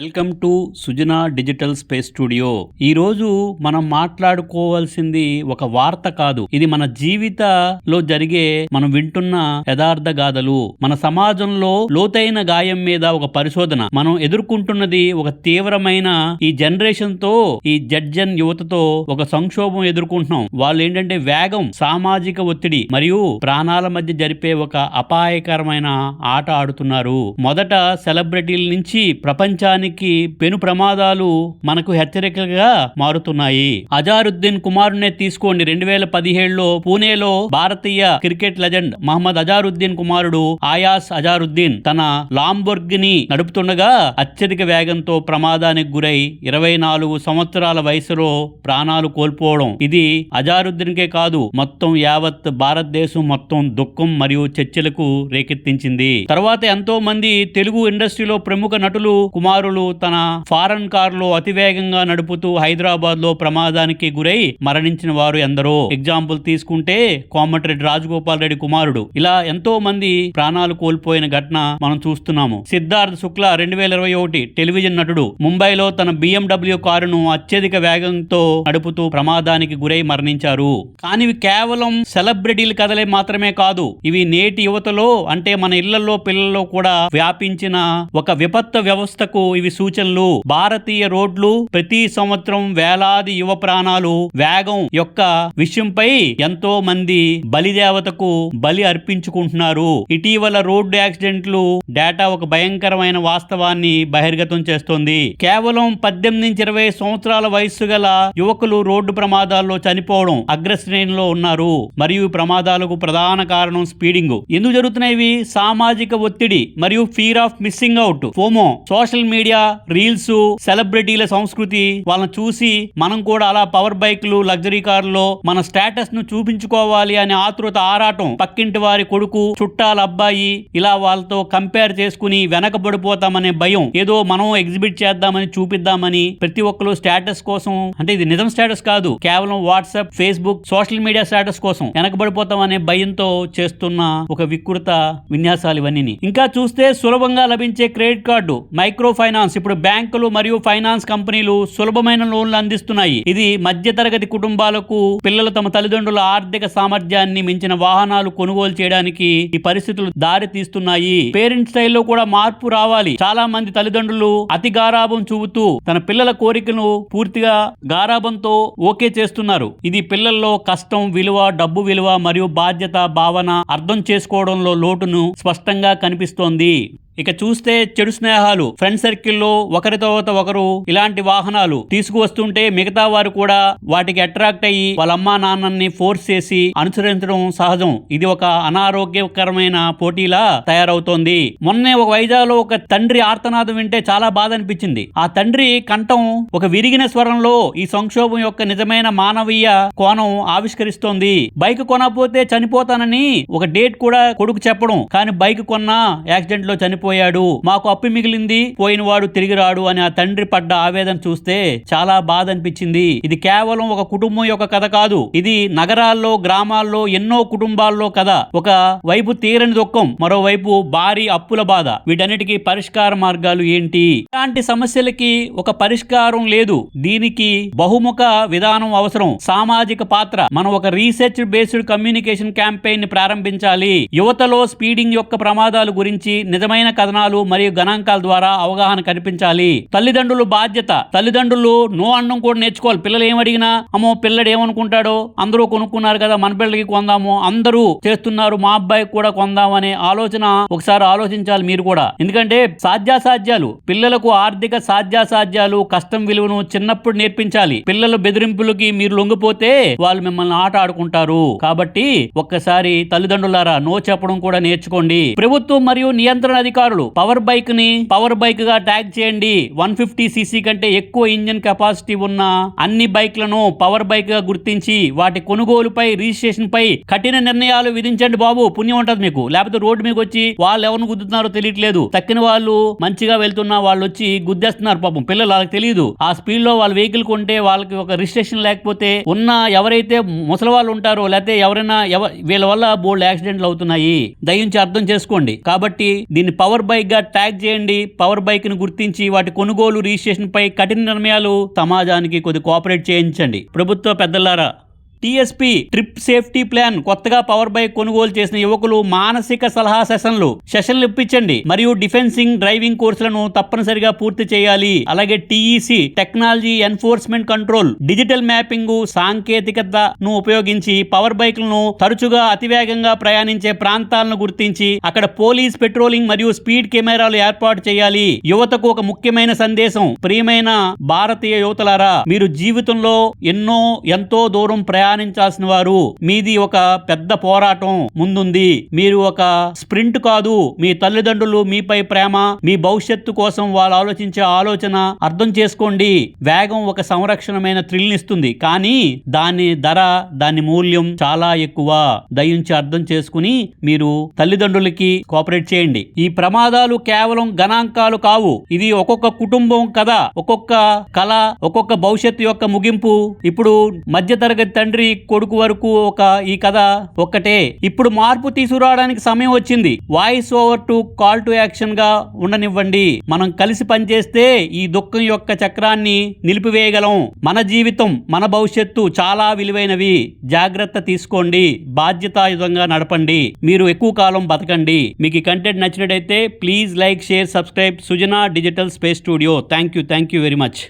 Welcome to Sujana digital space studio. ఈ రోజు మనం మాట్లాడుకోవాల్సింది ఒక వార్త కాదు. ఇది మన జీవితలో జరిగే మనం వింటున్న యథార్థ గాథలు. మన సమాజంలో లోతైన గాయం మీద ఒక పరిశోధన. మనం ఎదుర్కొంటున్నది ఒక తీవ్రమైన ఈ జనరేషన్తో ఈ జడ్జన్ యువతతో ఒక సంక్షోభం ఎదుర్కొంటున్నాం. వాళ్ళు ఏంటంటే వేగం సామాజిక ఒత్తిడి మరియు ప్రాణాల మధ్య జరిపే ఒక అపాయకరమైన ఆట ఆడుతున్నారు. మొదట సెలబ్రిటీల నుంచి ప్రపంచాన్ని ప్రపంచానికి పెను ప్రమాదాలు మనకు హెచ్చరికగా మారుతున్నాయి. అజారుద్దీన్ కుమారునే తీసుకోండి. రెండు వేల పదిహేడులో పూణేలో భారతీయ క్రికెట్ లెజెండ్ మహమ్మద్ అజారుద్దీన్ కుమారుడు ఆయాస్ అజారుద్దీన్ తన లాంబొర్గిని నడుపుతుండగా అత్యధిక వేగంతో ప్రమాదానికి గురై ఇరవై నాలుగు సంవత్సరాల వయసులో ప్రాణాలు కోల్పోవడం ఇది అజారుద్దీన్కే కాదు మొత్తం యావత్ భారతదేశం మొత్తం దుఃఖం మరియు చర్చలకు రేకెత్తించింది. తర్వాత ఎంతో మంది తెలుగు ఇండస్ట్రీలో ప్రముఖ నటులు కుమారులు తన ఫారెన్ కార్లు అతివేగంగా నడుపుతూ హైదరాబాద్లో ప్రమాదానికి గురై మరణించిన వారు ఎందరో. ఎగ్జాంపుల్ తీసుకుంటే కోమటిరెడ్డి రాజగోపాల్ రెడ్డి కుమారుడు. ఇలా ఎంతో మంది ప్రాణాలు కోల్పోయిన ఘటన మనం చూస్తున్నాము. సిద్ధార్థ్ శుక్లా రెండు వేల ఇరవై ఒకటి టెలివిజన్ నటుడు. ముంబైలో తన బిఎండబ్ల్యూ కారును అత్యధిక వేగంతో నడుపుతూ ప్రమాదానికి గురై మరణించారు. కానీ ఇవి కేవలం సెలబ్రిటీల కథలే మాత్రమే కాదు. ఇవి నేటి యువతలో అంటే మన ఇళ్ళలో పిల్లల్లో కూడా వ్యాపించిన ఒక విపత్తు వ్యవస్థకు ఇవి సూచనలు. భారతీయ రోడ్లు ప్రతి సంవత్సరం వేలాది యువ ప్రాణాలు వేగం యొక్క విషయంపై ఎంతో మంది బలిదేవతకు బలి అర్పించుకుంటున్నారు. ఇటీవల రోడ్డు యాక్సిడెంట్లు డేటా ఒక భయంకరమైన వాస్తవాన్ని బహిర్గతం చేస్తోంది. కేవలం పద్దెనిమిది నుంచి ఇరవై సంవత్సరాల వయస్సు గల యువకులు రోడ్డు ప్రమాదాల్లో చనిపోవడం అగ్రశ్రేణిలో ఉన్నారు. మరియు ప్రమాదాలకు ప్రధాన కారణం స్పీడింగ్. ఎందుకు జరుగుతున్నాయి సామాజిక ఒత్తిడి మరియు fear of missing out FOMO social media reels సెలబ్రిటీల సంస్కృతి వాళ్ళని చూసి మనం కూడా అలా పవర్ బైక్లు లగ్జరీ కార్లో మన స్టేటస్ను చూపించుకోవాలి అనే ఆతృత ఆరాటం పక్కింటి వారి కొడుకు చుట్టాల అబ్బాయి ఇలా వాళ్ళతో కంపేర్ చేసుకుని వెనకబడిపోతామనే భయం ఏదో మనం ఎగ్జిబిట్ చేద్దామని చూపిద్దామని ప్రతి ఒక్కరు స్టేటస్ కోసం అంటే ఇది నిజం స్టేటస్ కాదు కేవలం WhatsApp Facebook social media status కోసం వెనకబడిపోతాం అనే భయంతో చేస్తున్న ఒక వికృత విన్యాసాలు ఇవన్నీ ఇంకా చూస్తే సులభంగా లభించే క్రెడిట్ కార్డు మైక్రో ఫైనాన్స్ ఇప్పుడు బ్యాంకులు మరియు ఫైనాన్స్ కంపెనీలు సులభమైన లోన్లు అందిస్తున్నాయి. ఇది మధ్యతరగతి కుటుంబాలకు పిల్లలు తమ తల్లిదండ్రుల ఆర్థిక సామర్థ్యాన్ని మించిన వాహనాలు కొనుగోలు చేయడానికి ఈ పరిస్థితులు దారి తీస్తున్నాయి. పేరెంట్ స్టైల్లో కూడా మార్పు రావాలి. చాలా మంది తల్లిదండ్రులు అతి గారాభం చూపుతూ తన పిల్లల కోరికను పూర్తిగా గారాభంతో ఓకే చేస్తున్నారు. ఇది పిల్లల్లో కష్టం విలువ డబ్బు విలువ మరియు బాధ్యత భావన అర్థం చేసుకోవడంలో లోటును స్పష్టంగా కనిపిస్తోంది. ఇక చూస్తే చెడు స్నేహాలు ఫ్రెండ్ సర్కిల్లో ఒకరి తర్వాత ఒకరు ఇలాంటి వాహనాలు తీసుకువస్తుంటే మిగతా వారు కూడా వాటికి అట్రాక్ట్ అయ్యి వాళ్ళ అమ్మా నాన్నని ఫోర్స్ చేసి అనుసరించడం సహజం. ఇది ఒక అనారోగ్యకరమైన పోటీలా తయారవుతోంది. మొన్నే ఒక వైజాగ్లో ఒక తండ్రి ఆర్తనాదం వింటే చాలా బాధ అనిపించింది. ఆ తండ్రి కంఠం ఒక విరిగిన స్వరంలో ఈ సంక్షోభం యొక్క నిజమైన మానవీయ కోణం ఆవిష్కరిస్తోంది. బైక్ కొనకపోతే చనిపోతానని ఒక డేట్ కూడా కొడుకు చెప్పడం కానీ బైక్ కొన్నా యాక్సిడెంట్లో చనిపో చనిపోయాడు. మాకు అప్పు మిగిలింది పోయిన వాడు తిరిగి రాడు అని ఆ తండ్రి పడ్డ ఆవేదన చూస్తే చాలా బాధ అనిపించింది ఇది కేవలం ఒక కుటుంబం యొక్క కథ కాదు. ఇది నగరాల్లో గ్రామాల్లో ఎన్నో కుటుంబాల్లో కథ. ఒక వైపు తీరని దుఃఖం మరోవైపు భారీ అప్పుల బాధ. వీటన్నిటికీ పరిష్కార మార్గాలు ఏంటి? ఇలాంటి సమస్యలకి ఒక పరిష్కారం లేదు. దీనికి బహుముఖ విధానం అవసరం. సామాజిక పాత్ర. మనం ఒక రీసెర్చ్ బేస్డ్ కమ్యూనికేషన్ క్యాంపెయిన్ని ప్రారంభించాలి. యువతలో స్పీడింగ్ యొక్క ప్రమాదాలు గురించి నిజమైన కథనాలు మరియు గణాంకాల ద్వారా అవగాహన కనిపించాలి. తల్లిదండ్రులు బాధ్యత. తల్లిదండ్రులు నో అన్నం కూడా నేర్చుకోవాలి. పిల్లలు ఏమడిగినా అమ్మో పిల్లడు ఏమనుకుంటాడో? అందరూ కొనుక్కున్నారు కదా మన పిల్లలకి కొందాము. అందరూ చేస్తున్నారు మా అబ్బాయికి కూడా కొందాం అనే ఆలోచన ఒకసారి ఆలోచించాలి మీరు కూడా. ఎందుకంటే సాధ్యాసాధ్యాలు పిల్లలకు ఆర్థిక సాధ్యాసాధ్యాలు కష్టం విలువను చిన్నప్పుడు నేర్పించాలి. పిల్లల బెదిరింపులకి మీరు లొంగిపోతే వాళ్ళు మిమ్మల్ని ఆట ఆడుకుంటారు. కాబట్టి ఒక్కసారి తల్లిదండ్రులారా నో చెప్పడం కూడా నేర్చుకోండి. ప్రభుత్వం మరియు నియంత్రణ అధికారులు పవర్ బైక్ని పవర్ బైక్గా ట్యాగ్ చేయండి. వన్ ఫిఫ్టీ సీసీ కంటే ఎక్కువ ఇంజిన్ కెపాసిటీ ఉన్న అన్ని బైక్లను పవర్ బైక్గా గుర్తించి వాటి కొనుగోలుపై రిజిస్ట్రేషన్ పై కఠిన నిర్ణయాలు విధించండి బాబు. పుణ్యం ఉంటది మీకు. లేకపోతే రోడ్డు మీకు వచ్చి వాళ్ళు ఎవరిని గుద్దుతున్నారో తెలియట్లేదు. తక్కిన వాళ్ళు మంచిగా వెళ్తున్న వాళ్ళు వచ్చి గుద్దేస్తున్నారు పాపం. పిల్లలు వాళ్ళకి తెలియదు ఆ స్పీడ్లో వాళ్ళ వెహికల్ కొంటే వాళ్ళకి ఒక రిజిస్ట్రేషన్ లేకపోతే ఉన్న ఎవరైతే ముసలి వాళ్ళు ఉంటారో లేకపోతే ఎవరైనా వీళ్ళ వల్ల బోల్డ్ యాక్సిడెంట్లు అవుతున్నాయి. దయించి అర్థం చేసుకోండి. కాబట్టి దీన్ని పవర్ పవర్ బైక్గా ట్యాగ్ చేయండి. పవర్ బైక్ను గుర్తించి వాటి కొనుగోలు రిజిస్ట్రేషన్పై కఠిన నిర్ణయాలు సమాజానికి కొద్ది కోఆపరేట్ చేయించండి. ప్రభుత్వ పెద్దలారా టీఎస్పీ ట్రిప్ సేఫ్టీ ప్లాన్ కొత్తగా పవర్ బైక్ కొనుగోలు చేసిన యువకులు మానసిక సలహా సెషన్లు సెషన్లు ఇప్పించండి. మరియు డిఫెన్సింగ్ డ్రైవింగ్ కోర్సులను తప్పనిసరిగా పూర్తి చేయాలి. అలాగే TEC technology enforcement control digital mapping సాంకేతికతను ఉపయోగించి పవర్ బైక్లను తరచుగా అతివేగంగా ప్రయాణించే ప్రాంతాలను గుర్తించి అక్కడ పోలీస్ పెట్రోలింగ్ మరియు స్పీడ్ కెమెరాలు ఏర్పాటు చేయాలి. యువతకు ఒక ముఖ్యమైన సందేశం. ప్రియమైన భారతీయ యువతలారా మీరు జీవితంలో ఎన్నో ఎంతో దూరం ప్రయాణించాల్సిన వారు మీది ఒక పెద్ద పోరాటం ముందుంది. మీరు ఒక స్ప్రింట్ కాదు. మీ తల్లిదండ్రులు మీపై ప్రేమ మీ భవిష్యత్తు కోసం వాళ్ళు ఆలోచించే ఆలోచన అర్థం చేసుకోండి. వేగం ఒక సంరక్షణమైన థ్రిల్ ఇస్తుంది. కానీ దాని ధర దాని మూల్యం చాలా ఎక్కువ. దయించి అర్థం చేసుకుని మీరు తల్లిదండ్రులకి కోఆపరేట్ చేయండి. ఈ ప్రమాదాలు కేవలం గణాంకాలు కావు. ఇది ఒక్కొక్క కుటుంబం కథ ఒక్కొక్క కళ ఒక్కొక్క భవిష్యత్తు యొక్క ముగింపు. ఇప్పుడు మధ్యతరగతి తండ్రి కొడుకు వరకు ఒక ఈ కథ ఒక్కటే. ఇప్పుడు మార్పు తీసుకురావడానికి సమయం వచ్చింది. Voice over to call to యాక్షన్గా ఉండనివ్వండి. మనం కలిసి పనిచేస్తే ఈ దుఃఖం యొక్క చక్రాన్ని నిలిపివేయగలం. మన జీవితం మన భవిష్యత్తు చాలా విలువైనవి. జాగ్రత్త తీసుకోండి. బాధ్యతాయుతంగా నడపండి. మీరు ఎక్కువ కాలం బతకండి. మీకు ఈ కంటెంట్ నచ్చినట్టయితే please like share subscribe. Sujana digital space studio. Thank you thank you very much.